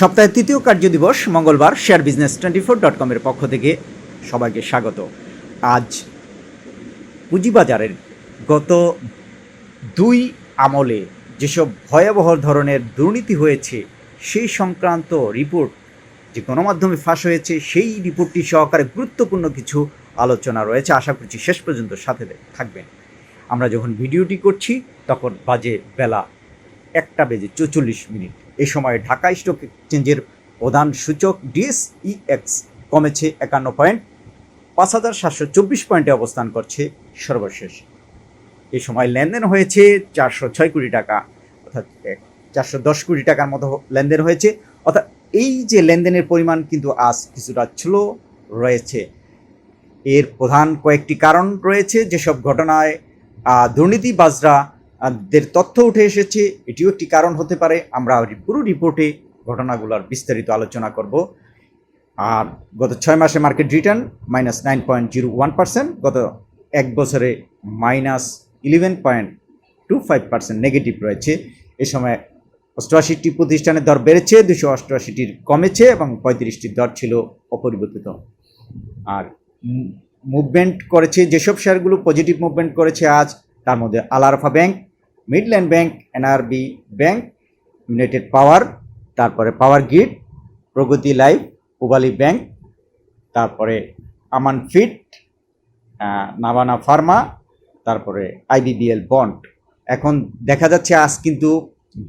সপ্তাহের তৃতীয় কার্য দিবস মঙ্গলবার share business twenty four dot কমের পক্ষ থেকে সবাইকে স্বাগত। আজ পুঁজিবাজারের গত দুই আমলে যেসব ভয়াবহ ধরনের দুর্নীতি হয়েছে, সেই সংক্রান্ত রিপোর্ট যে গণমাধ্যমে ফাঁস হয়েছে, সেই রিপোর্টটি সহকারে গুরুত্বপূর্ণ কিছু আলোচনা রয়েছে। আশা করছি শেষ পর্যন্ত সাথে থাকবেন। আমরা যখন ভিডিওটি করছি, তখন বাজে বেলা একটা বেজে চৌচল্লিশ মিনিট। এই সময় ঢাকা স্টক এক্সচেঞ্জের প্রধান সূচক ডিএসইএক্স কমেছে একান্ন পয়েন্ট, পাঁচ হাজার সাতশো চব্বিশ পয়েন্টে অবস্থান করছে সর্বশেষ। এ সময় লেনদেন হয়েছে চারশো ছয় কোটি টাকা, অর্থাৎ চারশো দশ কোটি টাকার মতো লেনদেন হয়েছে। অর্থাৎ এই যে লেনদেনের পরিমাণ কিন্তু আজ কিছুটা ছিল রয়েছে। এর প্রধান কয়েকটি কারণ রয়েছে। যেসব ঘটনায় দুর্নীতিবাজরা দের তথ্য উঠে এসেছে, এটিও একটি কারণ হতে পারে। আমরা পুরো রিপোর্টে ঘটনাগুলোর বিস্তারিত আলোচনা করব। আর গত ছয় মাসে market return minus nine point zero one percent গত এক বছরে minus eleven point two five percent negative রয়েছে। এ সময় অষ্টআশিটি প্রতিষ্ঠানের দর বেড়েছে, দুশো অষ্টআশিটির কমেছে এবং পঁয়ত্রিশটির দর ছিল অপরিবর্তিত। আর মুভমেন্ট করেছে, যেসব শেয়ারগুলো পজিটিভ মুভমেন্ট করেছে আজ, তার মধ্যে Alarafah bank Midland bank NRB bank United Power তারপরে Power Grid Pragati Life Pubali bank তারপরে আমান ফিট নাভানা ফার্মা তারপরে আইবিবিএল বন্ড এখন দেখা যাচ্ছে আজ কিন্তু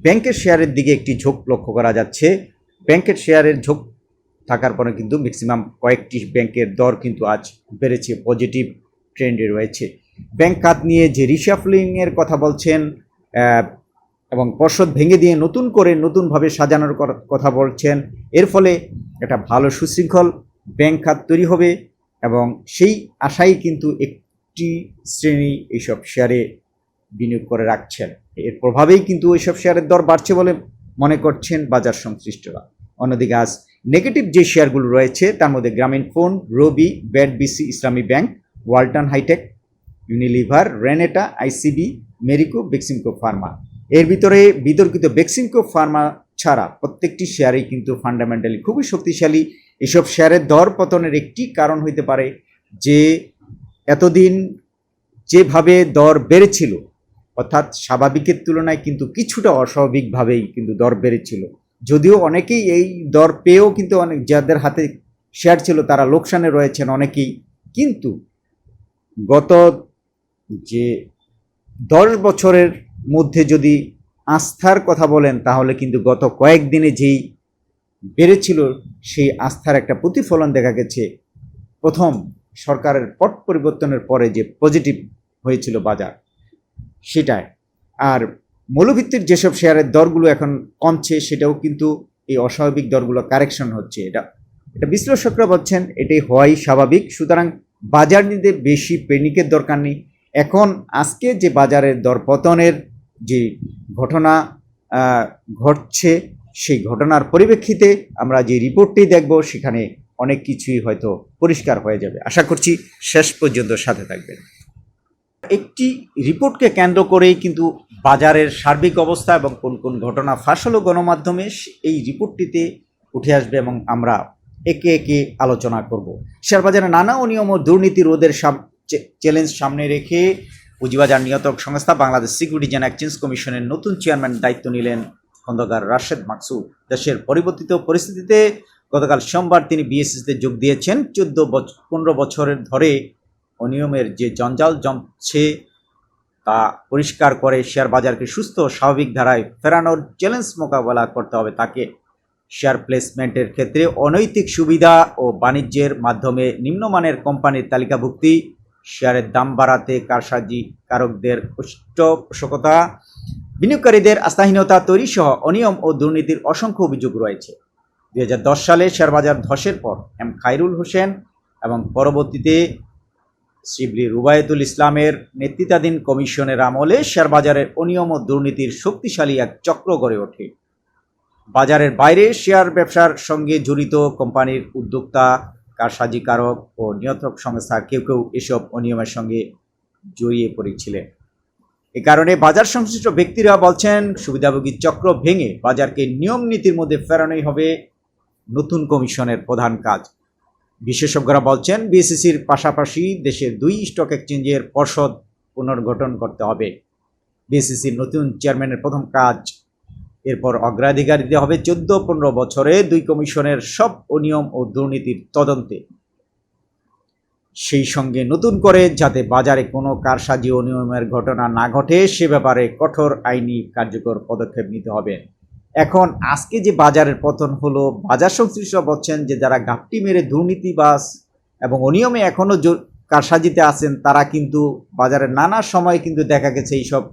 ব্যাংকের শেয়ারের দিকে একটি ঝোঁক লক্ষ্য করা যাচ্ছে। ব্যাংকের শেয়ারের ঝোঁক থাকার পরে কিন্তু ম্যাক্সিমাম কয়েকটি ব্যাংকের দর কিন্তু আজ বেড়েছে পজিটিভ ট্রেন্ডে রয়েছে। ব্যাংক খাত নিয়ে যে রিশাফলিংয়ের কথা বলছেন এবং পর্ষদ ভেঙে দিয়ে নতুন করে নতুনভাবে সাজানোর কথা বলছেন। এর ফলে একটা ভালো সুশৃঙ্খল ব্যাংক খাত তৈরি হবে এবং সেই আশাই কিন্তু একটি শ্রেণি এইসব শেয়ারে বিনিয়োগ করে রাখছেন। এর প্রভাবেই কিন্তু এইসব শেয়ারের দর বাড়ছে বলে মনে করছেন বাজার সংশ্লিষ্টরা। অন্যদিকে আজ নেগেটিভ যে শেয়ারগুলো রয়েছে, তার মধ্যে Grameenphone, Robi BAT BC, Islami Bank, Walton Hi-Tech Unilever Renata ICB Marico Beximco Pharma এর ভিতরে বিতর্কিত বেক্সিমকো ফার্মা ছাড়া প্রত্যেকটি শেয়ারই কিন্তু ফান্ডামেন্টালি খুবই শক্তিশালী। এসব শেয়ারের দর পতনের একটি কারণ হইতে পারে যে এতদিন যেভাবে দর বেড়েছিল, অর্থাৎ স্বাভাবিকের তুলনায় কিন্তু কিছুটা অস্বাভাবিকভাবেই কিন্তু দর বেড়েছিল। যদিও অনেকেই এই দর পেয়েও কিন্তু অনেক যাদের হাতে শেয়ার ছিল তারা লোকসানে রয়েছেন অনেকেই। কিন্তু গত যে দশ বছরের মধ্যে যদি আস্থার কথা বলেন, তাহলে কিন্তু গত কয়েকদিনে যেই বেড়েছিল, সেই আস্থার একটা প্রতিফলন দেখা গেছে। প্রথম সরকারের পট পরিবর্তনের পরে যে পজিটিভ হয়েছিল বাজার, সেটাই। আর মৌলভিত্তির যেসব শেয়ারের দরগুলো এখন কমছে, সেটাও কিন্তু এই অস্বাভাবিক দরগুলো কারেকশন হচ্ছে। এটা এটা বিশ্লেষকরা বলছেন, এটাই হওয়াই স্বাভাবিক। সুতরাং বাজার নিতে বেশি পেনিকের দরকার নেই। এখন আজকে যে বাজারের দরপতনের যে ঘটনা ঘটছে, সেই ঘটনার পরিপ্রেক্ষিতে আমরা যে রিপোর্টটি দেখব, সেখানে অনেক কিছুই হয়তো পরিষ্কার হয়ে যাবে। আশা করছি শেষ পর্যন্ত সাথে থাকবেন। একটি রিপোর্টকে কেন্দ্র করেই কিন্তু বাজারের সার্বিক অবস্থা এবং কোন কোন ঘটনা ফাঁস হলো গণমাধ্যমে এই রিপোর্টটিতে উঠে আসবে এবং আমরা একে একে আলোচনা করব। শেয়ার বাজারে নানা অনিয়ম ও দুর্নীতি রোধের চ্যালেঞ্জ সামনে রেখে পুঁজিবাজার নিয়ন্ত্রক সংস্থা বাংলাদেশ সিকিউরিটিজ অ্যান্ড এক্সচেঞ্জ কমিশনের নতুন চেয়ারম্যান দায়িত্ব নিলেন খন্দকার রাশেদ মাকসুদ। দেশের পরিবর্তিত পরিস্থিতিতে গতকাল সোমবার তিনি বিএসএসতে যোগ দিয়েছেন। চোদ্দ বছর পনেরো বছরের ধরে অনিয়মের যে জঞ্জাল জমছে তা পরিষ্কার করে শেয়ার বাজারকে সুস্থ স্বাভাবিক ধারায় ফেরানোর চ্যালেঞ্জ মোকাবেলা করতে হবে তাকে। শেয়ার প্লেসমেন্টের ক্ষেত্রে অনৈতিক সুবিধা ও বাণিজ্যের মাধ্যমে নিম্নমানের কোম্পানির তালিকাভুক্তি শেয়ারের দাম বাড়াতে, কারসাজি কারকদের পৃষ্ঠপোষকতা বিনিয়োগকারীদের আস্থাহীনতা তৈরি সহ অনিয়ম ও দুর্নীতির অসংখ্য অভিযোগ রয়েছে। দুই হাজার দশ সালে শেয়ারবাজার ধসের পর এম খাইরুল হোসেন এবং পরবর্তীতে শিবলি রুবায়তুল ইসলামের নেতৃত্বাধীন কমিশনের আমলে শেয়ারবাজারের অনিয়ম ও দুর্নীতির শক্তিশালী এক চক্র গড়ে ওঠে। বাজারের বাইরে শেয়ার ব্যবসার সঙ্গে জড়িত কোম্পানির উদ্যোক্তা কারসাজিকারক ও নিয়ন্ত্রক সংস্থা কেউ কেউ এসব অনিয়মের সঙ্গে জড়িয়ে পড়েছিলেন। এ কারণে বাজার সংশ্লিষ্ট ব্যক্তিরা বলছেন, সুবিধাভোগী চক্র ভেঙে বাজারকে নিয়ম নীতির মধ্যে ফেরানোই হবে নতুন কমিশনের প্রধান কাজ। বিশেষজ্ঞরা বলছেন বিএসসিসির পাশাপাশি দেশের দুই স্টক এক্সচেঞ্জের পর্ষদ পুনর্গঠন করতে হবে। বিএসসিসির নতুন চেয়ারম্যানের প্রথম কাজ এরপর অগ্রাধিকার দিতে হবে চোদ্দ পনেরো বছরে দুই কমিশনের সব অনিয়ম ও দুর্নীতির তদন্তে। সেই সঙ্গে নতুন করে যাতে বাজারে কোনো কারসাজি অনিয়মের ঘটনা না ঘটে, সে ব্যাপারে কঠোর আইনি কার্যকর পদক্ষেপ নিতে হবে। এখন আজকে যে বাজারের পতন হলো, বাজার সংশ্লিষ্ট বলছেন যে যারা ঘাপটি মেরে দুর্নীতিবাস এবং অনিয়মে এখনও কারসাজিতে আছেন, তারা কিন্তু বাজারের নানা সময় কিন্তু দেখা গেছে এইসব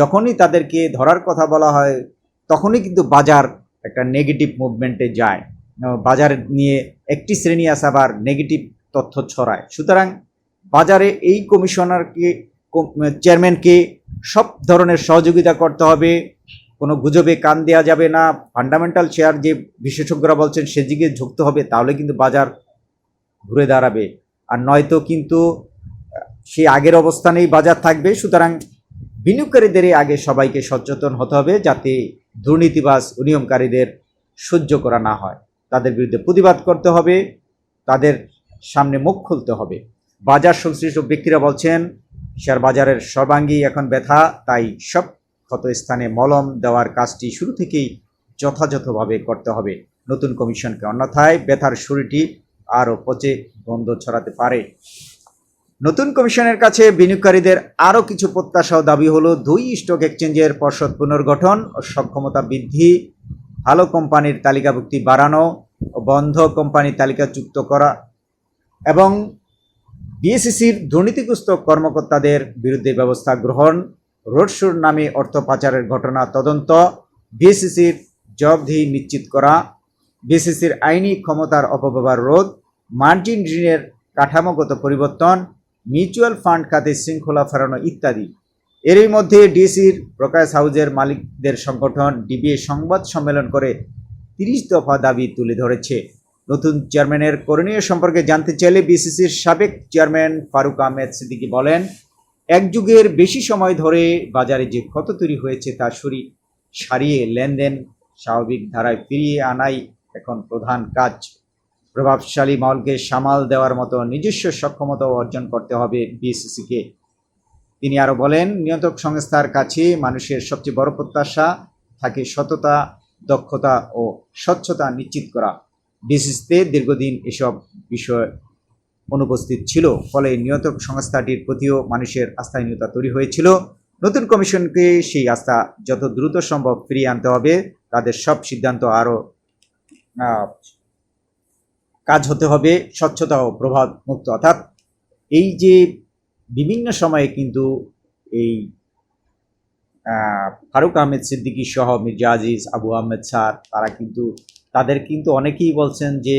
যখনই তাদেরকে ধরার কথা বলা হয়, তখনই কিন্তু বাজার একটা নেগেটিভ মুভমেন্টে যায়। বাজার নিয়ে একটি শ্রেণি আছে আবার নেগেটিভ তথ্য ছড়ায়। সুতরাং বাজারে এই কমিশনারকে চেয়ারম্যানকে সব ধরনের সহযোগিতা করতে হবে। কোনো গুজবে কান দেওয়া যাবে না। ফান্ডামেন্টাল শেয়ার যে বিশেষজ্ঞরা বলছেন সেদিকে ঝুঁকতে হবে, তাহলে কিন্তু বাজার ঘুরে দাঁড়াবে। আর নয়তো কিন্তু সেই আগের অবস্থানেই বাজার থাকবে। সুতরাং বিনিয়োগকারীদের আগে সবাইকে সচেতন হতে হবে যাতে দুর্নীতিবাজ অনিয়মকারীদের সহ্য করা না হয়। তাদের বিরুদ্ধে প্রতিবাদ করতে হবে, তাদের সামনে মুখ খুলতে হবে। বাজার সংশ্লিষ্ট ব্যক্তিরা বলছেন, শেয়ার বাজারের সর্বাঙ্গী এখন ব্যথা, তাই সব ক্ষত স্থানে মলম দেওয়ার কাজটি শুরু থেকেই যথাযথভাবে করতে হবে। নতুন কমিশনকে অন্যথায় ব্যথার শুরুটি আরও পচে গন্ধ ছড়াতে পারে। নতুন কমিশনের কাছে বিনিয়োগকারীদের আরও কিছু প্রত্যাশা ও দাবি হলো দুই স্টক এক্সচেঞ্জের পর্ষদ পুনর্গঠন ও সক্ষমতা বৃদ্ধি, ভালো কোম্পানির তালিকাভুক্তি বাড়ানো ও বন্ধ কোম্পানি তালিকাযুক্ত করা এবং বিএসসিসির দুর্নীতিগ্রস্ত কর্মকর্তাদের বিরুদ্ধে ব্যবস্থা গ্রহণ, রোড শোর নামে অর্থ পাচারের ঘটনা তদন্ত বিএসসিসির জবাবদিহি নিশ্চিত করা বিএসসিসির আইনি ক্ষমতার অপব্যবহার রোধ, মার্জিন ঋণের কাঠামোগত পরিবর্তন মিউচুয়াল ফান্ড খাতে শৃঙ্খলা ফেরানো ইত্যাদি। এরই মধ্যে ডিসির প্রকাশ হাউজের মালিকদের সংগঠন ডিবিএ সংবাদ সম্মেলন করে তিরিশ দফা দাবি তুলে ধরেছে। নতুন চেয়ারম্যানের করণীয় সম্পর্কে জানতে চাইলে বিসিসির সাবেক চেয়ারম্যান ফারুক আহমেদ সিদ্দিকী বলেন, এক যুগের বেশি সময় ধরে বাজারে যে ক্ষত তৈরি হয়েছে তা সরি সারিয়ে লেনদেন স্বাভাবিক ধারায় ফিরিয়ে আনাই এখন প্রধান কাজ। প্রভাবশালী মলকে সামাল দেওয়ার মতো নিজস্ব সক্ষমতা অর্জন করতে হবে বিএসসিসিকে। তিনি আরও বলেন, নিয়ন্ত্রক সংস্থার কাছে মানুষের সবচেয়ে বড় প্রত্যাশা থাকে সততা, দক্ষতা ও স্বচ্ছতা নিশ্চিত করা। বিসিসিতে দীর্ঘদিন এসব বিষয় অনুপস্থিত ছিল, ফলে নিয়ন্ত্রক সংস্থাটির প্রতিও মানুষের আস্থাহীনতা তৈরি হয়েছিল। নতুন কমিশনকে সেই আস্থা যত দ্রুত সম্ভব ফিরিয়ে আনতে হবে, তাদের সব সিদ্ধান্ত আরও কাজ হতে হবে, স্বচ্ছতা ও প্রভাব মুক্ত। অর্থাৎ এই যে বিভিন্ন সময়ে কিন্তু এই ফারুক আহমেদ সিদ্দিকী সহ মির্জা আজিজ, আবু আহমেদ স্যার, তারা কিন্তু, তাদের কিন্তু অনেকেই বলছেন যে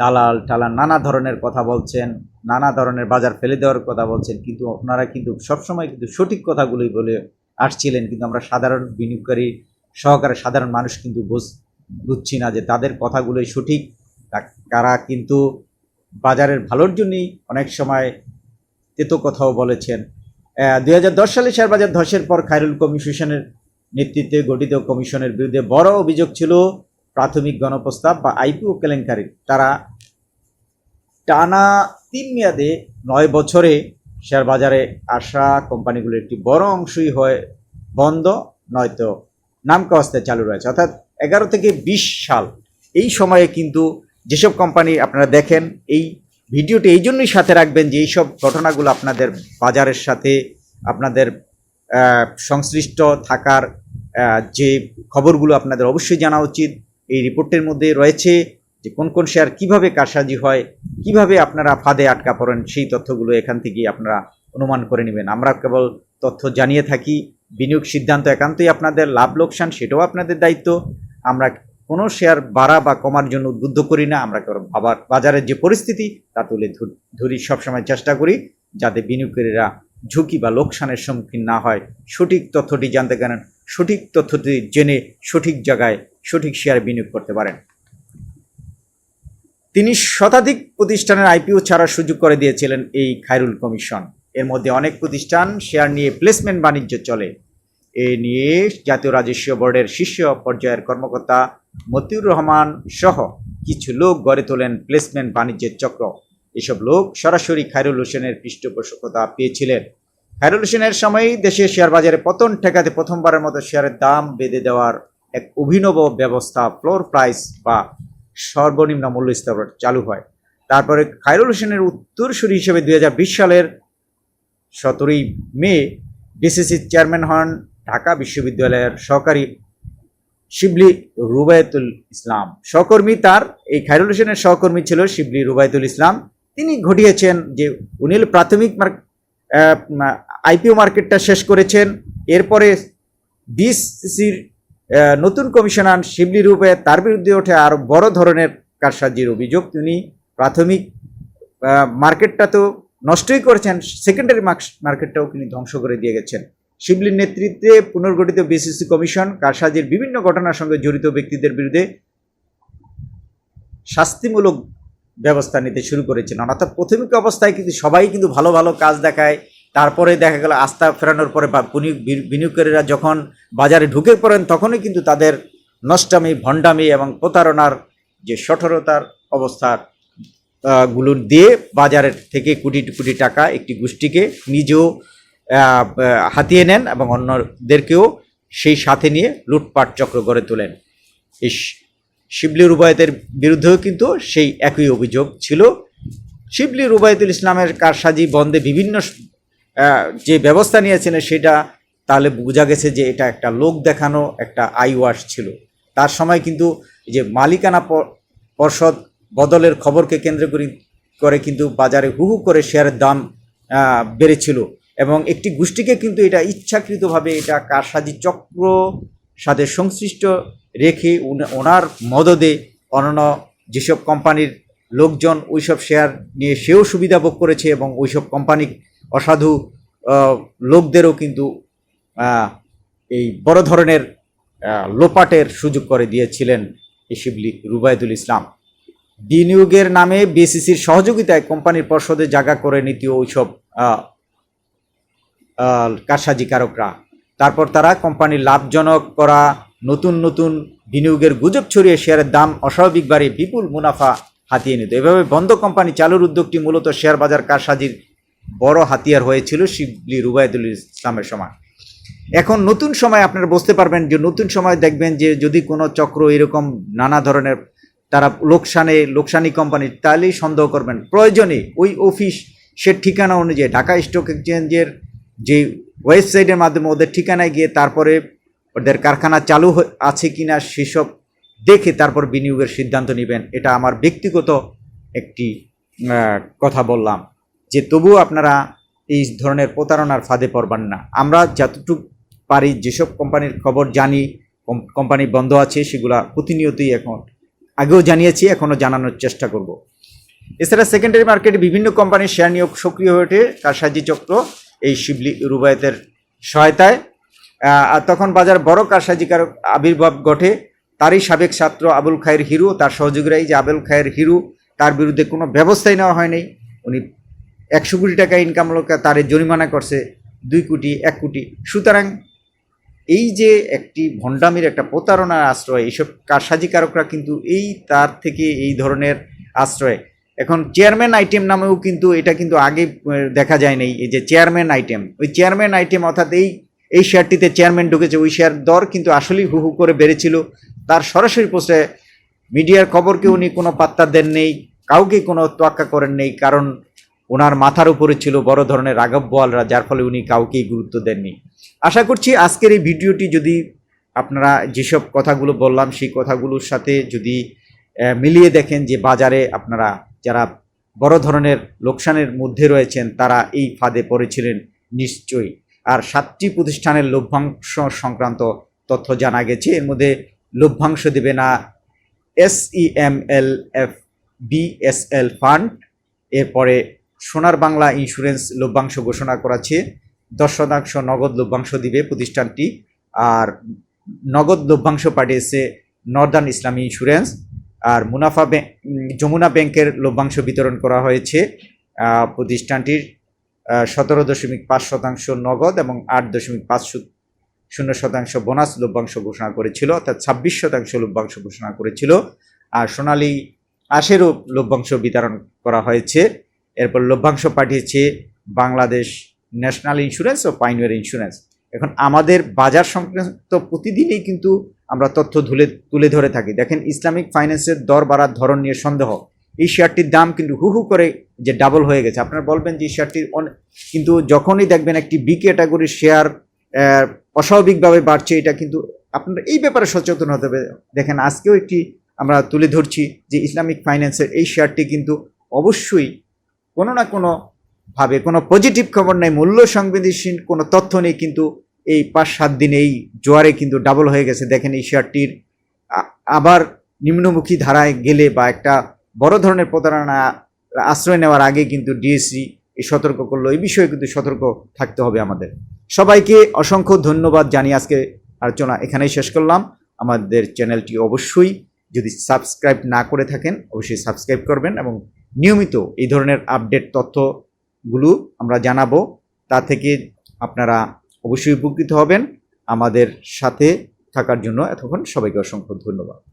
দালাল, টালাল, নানা ধরনের কথা বলছেন, নানা ধরনের বাজার ফেলে দেওয়ার কথা বলছেন, কিন্তু আপনারা কিন্তু সবসময় কিন্তু সঠিক কথাগুলোই বলে আসছিলেন, কিন্তু আমরা সাধারণ বিনিয়োগকারী সহকারে সাধারণ মানুষ কিন্তু বুঝ, বুঝছি না যে তাদের কথাগুলোই সঠিক তারা কিন্তু বাজারের ভালোর জন্যই অনেক সময় তেতো কথাও বলেছেন। দুই হাজার দশ সালে শেয়ার বাজার ধসের পর খায়রুল কমিশনের নেতৃত্বে গঠিত কমিশনের বিরুদ্ধে বড় অভিযোগ ছিল প্রাথমিক গণপ্রস্তাব বা আইপিও কেলেঙ্কারি। তারা টানা তিন মেয়াদে নয় বছরে শেয়ার বাজারে আসা কোম্পানিগুলোর একটি বড় অংশই হয় বন্ধ, নয়তো নামকা চালু রয়েছে। অর্থাৎ এগারো থেকে বিশ সাল। এই সময়ে কিন্তু যেসব কোম্পানি আপনারা দেখেন, এই ভিডিওটি এই জন্যই সাথে রাখবেন যে এইসব ঘটনাগুলো আপনাদের বাজারের সাথে, আপনাদের সংশ্লিষ্ট থাকার যে খবরগুলো আপনাদের অবশ্যই জানা উচিত। এই রিপোর্টের মধ্যে রয়েছে যে কোন কোন শেয়ার কীভাবে কারসাজি হয়, কীভাবে আপনারা ফাঁদে আটকা পড়েন, সেই তথ্যগুলো এখান থেকেই আপনারা অনুমান করে নেবেন। আমরা কেবল তথ্য জানিয়ে থাকি, বিনিয়োগ সিদ্ধান্ত একান্তই আপনাদের, লাভ লোকসান সেটাও আপনাদের দায়িত্ব। আমরা কোনো শেয়ার বাড়া বা কমার জন্য উদ্বুদ্ধ করি না। আমরা বাবার বাজারের যে পরিস্থিতি, তা তুলে ধরি সবসময় চেষ্টা করি যাতে বিনিয়োগকারীরা ঝুঁকি বা লোকসানের সম্মুখীন না হয়। সঠিক তথ্যটি জানতে পারেন সঠিক তথ্যটি জেনে সঠিক জায়গায় সঠিক শেয়ার বিনিয়োগ করতে পারেন। তিনি শতাধিক প্রতিষ্ঠানের আইপিও ছাড়ার সুযোগ করে দিয়েছিলেন এই খায়রুল কমিশন। এর মধ্যে অনেক প্রতিষ্ঠান শেয়ার নিয়ে প্লেসমেন্ট বাণিজ্য চলে। এ নিয়ে জাতীয় রাজস্ব বোর্ডের শীর্ষ পর্যায়ের কর্মকর্তা মতিউর রহমান সহ কিছু লোক গড়ে তোলেন প্লেসমেন্ট বাণিজ্যের চক্র। এসব লোক সরাসরি খায়রুল হোসেনের পৃষ্ঠপোষকতা পেয়েছিলেন। খায়রুল হোসেনের সময়ই দেশে শেয়ার বাজারে পতন ঠেকাতে প্রথমবারের মতো শেয়ারের দাম বেঁধে দেওয়ার এক অভিনব ব্যবস্থা ফ্লোর প্রাইস বা সর্বনিম্ন মূল্য স্তর চালু হয়। তারপরে খায়রুল হোসেনের উত্তরসূরি হিসেবে দুই হাজার বিশ সালের সতেরোই মে বিসিসির চেয়ারম্যান হন ঢাকা বিশ্ববিদ্যালয়ের সহকারী শিবলি রুবায়তুল ইসলাম। সহকর্মী তার এই খায়রুল হোসেনের সহকর্মী ছিল শিবলি রুবায়তুল ইসলাম। তিনি ঘটিয়েছেন যে উনি হলো প্রাথমিক আইপিও মার্কেটটা শেষ করেছেন। এরপরে বিসিসির নতুন কমিশনার শিবলি রূপে তার বিরুদ্ধে ওঠে আরও বড় ধরনের কারসাজির অভিযোগ। তিনি প্রাথমিক মার্কেটটা তো নষ্টই করেছেন, সেকেন্ডারি মার্কেটটাও তিনি ধ্বংস করে দিয়ে গেছেন। শিবলির নেতৃত্বে পুনর্গঠিত বিসিসি কমিশন, কারসাজির বিভিন্ন ঘটনার সঙ্গে জড়িত ব্যক্তিদের বিরুদ্ধে শাস্তিমূলক ব্যবস্থা নিতে শুরু করেছেন। অর্থাৎ প্রাথমিক অবস্থায় কিন্তু সবাই কিন্তু ভালো ভালো কাজ দেখায়। তারপরে দেখা গেল আস্থা ফেরানোর পরে বিনিয়োগকারীরা যখন বাজারে ঢুকে পড়েন, তখনই কিন্তু তাদের নষ্টামি, ভণ্ডামি এবং প্রতারণার যে সঠরতার অবস্থারগুলো দিয়ে বাজারের থেকে কোটি কোটি টাকা একটি গোষ্ঠীকে নিজেও হাতিয়ে নেন এবং অন্যদেরকেও সেই সাথে নিয়ে লুটপাট চক্র গড়ে তোলেন। এই শিবলি রুবায়তের বিরুদ্ধেও কিন্তু সেই একই অভিযোগ ছিল। শিবলি রুবায়তুল ইসলামের কারসাজি বন্ধে বিভিন্ন যে ব্যবস্থা নিয়েছিলেন সেটা তাহলে বোঝা গেছে যে এটা একটা লোক দেখানো, একটা আই ওয়াশ ছিল। তার সময় কিন্তু যে মালিকানা পর্ষদ বদলের খবরকে কেন্দ্র করে কিন্তু বাজারে হু হু করে শেয়ারের দাম বেড়েছিল। এবং একটি গোষ্ঠীকে কিন্তু এটা ইচ্ছাকৃতভাবে এটা কারসাজি চক্র সাথে সংশ্লিষ্ট রেখে ওনার মদদে অন্যান্য যেসব কোম্পানির লোকজন ওইসব শেয়ার নিয়ে সেও সুবিধা ভোগ করেছে এবং ওইসব কোম্পানি অসাধু লোকদেরও কিন্তু এই বড় ধরনের লোপাটের সুযোগ করে দিয়েছিলেন এই শিবলি রুবায়দুল ইসলাম। বিনিয়োগের নামে বিসিসির সহযোগিতায় কোম্পানির পর্ষদে জায়গা করে নীতি ওইসব কারসাজিকারকরা তারপর তারা কোম্পানির লাভজনক করা, নতুন নতুন বিনিয়োগের গুজব ছড়িয়ে শেয়ারের দাম অস্বাভাবিক বাড়ে, বিপুল মুনাফা হাতিয়ে নিত। এভাবে বন্ধ কোম্পানি চালুর উদ্যোগটি মূলত শেয়ার বাজার কারসাজির বড় হাতিয়ার হয়েছিল শিবলি রুবায়দুল ইসলামের সময়। এখন নতুন সময় আপনারা বুঝতে পারবেন যে নতুন সময় দেখবেন যে যদি কোনো চক্র এরকম নানা ধরনের তারা লোকসানে, লোকসানি কোম্পানি তাহলেই সন্দেহ করবেন। প্রয়োজনে ওই অফিস সে ঠিকানা অনুযায়ী ঢাকা স্টক এক্সচেঞ্জের যে ওয়েবসাইটের মাধ্যমে ওদের ঠিকানায় গিয়ে তারপরে ওদের কারখানা চালু আছে কিনা সেসব দেখে তারপর বিনিয়োগের সিদ্ধান্ত নেবেন। এটা আমার ব্যক্তিগত একটি কথা বললাম। যে তবুও আপনারা এই ধরনের প্রতারণার ফাঁদে পড়বেন না। আমরা যতটুকু পারি যেসব কোম্পানির খবর জানি কোম্পানি বন্ধ আছে সেগুলা প্রতিনিয়তই এখন, আগেও জানিয়েছি, এখনও জানানোর চেষ্টা করব। এছাড়া সেকেন্ডারি মার্কেটে বিভিন্ন কোম্পানির শেয়ার নিয়োগ সক্রিয় হয়ে ওঠে। কারসাজি চক্র এই শিবলি রুবায়তের সহায়তায় তখন বাজার বড় কারসাজিকার আবির্ভাব ঘটে। তারই সাবেক ছাত্র আবুল খায়ের হিরু, তার সহযোগীরাই যে আবুল খায়ের হিরু, তার বিরুদ্ধে কোনো ব্যবস্থাই নেওয়া হয়নি। উনি একশো কোটি টাকা ইনকাম লোক, তারে জরিমানা করছে দুই কোটি, এক কোটি। সুতরাং এই যে একটি ভণ্ডামির একটা প্রতারণার আশ্রয়, এইসব কারসাজিকারকরা কিন্তু এই তার থেকে এই ধরনের আশ্রয় এখন চেয়ারম্যান আইটেম নামেও কিন্তু এটা কিন্তু আগে দেখা যায় নাই এই যে চেয়ারম্যান আইটেম ওই চেয়ারম্যান আইটেম অর্থাৎ এই এই শেয়ারটিতে চেয়ারম্যান ঢুকেছে, ওই শেয়ার দর কিন্তু আসলেই হু হু করে বেড়েছিল। তার সরাসরি পোস্টে মিডিয়ার খবরকে উনি কোনো পাত্তা দেন নেই, কাউকে কোনো তোয়াক্কা করেন নেই, কারণ ওনার মাথার উপরে ছিল বড় ধরনের রাঘব বোয়ালরা, যার ফলে উনি কাউকেই গুরুত্ব দেননি। আশা করছি আজকের এই ভিডিওটি যদি আপনারা যেসব কথাগুলো বললাম, সেই কথাগুলোর সাথে যদি মিলিয়ে দেখেন যে বাজারে আপনারা যারা বড় ধরনের লোকসানের মধ্যে রয়েছেন, তারা এই ফাঁদে পড়েছিলেন নিশ্চয়ই। আর সাতটি প্রতিষ্ঠানের লভ্যাংশ সংক্রান্ত তথ্য জানা গেছে। এর মধ্যে লভ্যাংশ দেবে না S E M L F BSL fund এরপরে সোনার বাংলা ইন্স্যুরেন্স লভ্যাংশ ঘোষণা করেছে। দশ শতাংশ নগদ লভ্যাংশ দিবে প্রতিষ্ঠানটি। আর নগদ লভ্যাংশ পাঠিয়েছে নর্দার্ন ইসলামী ইন্স্যুরেন্স। আর মুনাফা যমুনা ব্যাংকের লভ্যাংশ বিতরণ করা হয়েছে। প্রতিষ্ঠানটির সতেরো দশমিক পাঁচ শতাংশ নগদ এবং আট দশমিক পাঁচ শূন্য শতাংশ বোনাস লভ্যাংশ ঘোষণা করেছিল, অর্থাৎ ছাব্বিশ শতাংশ লভ্যাংশ ঘোষণা করেছিল। আর সোনালী আশেরও লভ্যাংশ বিতরণ করা হয়েছে। এরপর লভ্যাংশ পাঠিয়েছে বাংলাদেশ ন্যাশনাল ইন্স্যুরেন্স ও পাইনওয়ের ইন্স্যুরেন্স। এখন আমাদের বাজার সংক্রান্ত প্রতিদিনই কিন্তু আমরা তথ্য তুলে তুলে ধরে থাকি। দেখেন ইসলামিক ফাইন্যান্সের দর বাড়ার ধরন নিয়ে সন্দেহ। এই শেয়ারটির দাম কিন্তু হু হু করে যে ডাবল হয়ে গেছে। আপনারা বলবেন যে শেয়ারটির কিন্তু যখনই দেখবেন একটি বি ক্যাটাগরির শেয়ার অস্বাভাবিকভাবে বাড়ছে, এটা কিন্তু আপনারা এই ব্যাপারে সচেতন হতে হবে। দেখেন আজকেও একটি আমরা তুলে ধরছি যে ইসলামিক ফাইন্যান্সের এই শেয়ারটি কিন্তু অবশ্যই কোনো না কোনো ভাবে কোনো পজিটিভ খবর নেই, মূল্য সংবেদনশীল, কোনো তথ্য নেই, কিন্তু এই পাঁচ সাত দিনে এই জোয়ারে কিন্তু ডাবল হয়ে গেছে। দেখেন এই শেয়ারটির আবার নিম্নমুখী ধারায় গেলে বা একটা বড় ধরনের প্রতারণা আশ্রয় নেওয়ার আগে কিন্তু ডিএসসি এই সতর্ক করল। এই বিষয়ে কিন্তু সতর্ক থাকতে হবে আমাদের। সবাইকে অসংখ্য ধন্যবাদ জানিয়ে আজকে আলোচনা এখানেই শেষ করলাম। আমাদের চ্যানেলটি অবশ্যই যদি সাবস্ক্রাইব না করে থাকেন, অবশ্যই সাবস্ক্রাইব করবেন এবং নিয়মিত এই ধরনের আপডেট তথ্যগুলো আমরা জানাব। তা থেকে আপনারা অবশ্যই উপকৃত হবেন। আমাদের সাথে থাকার জন্য এতক্ষণ সবাইকে অসংখ্য ধন্যবাদ।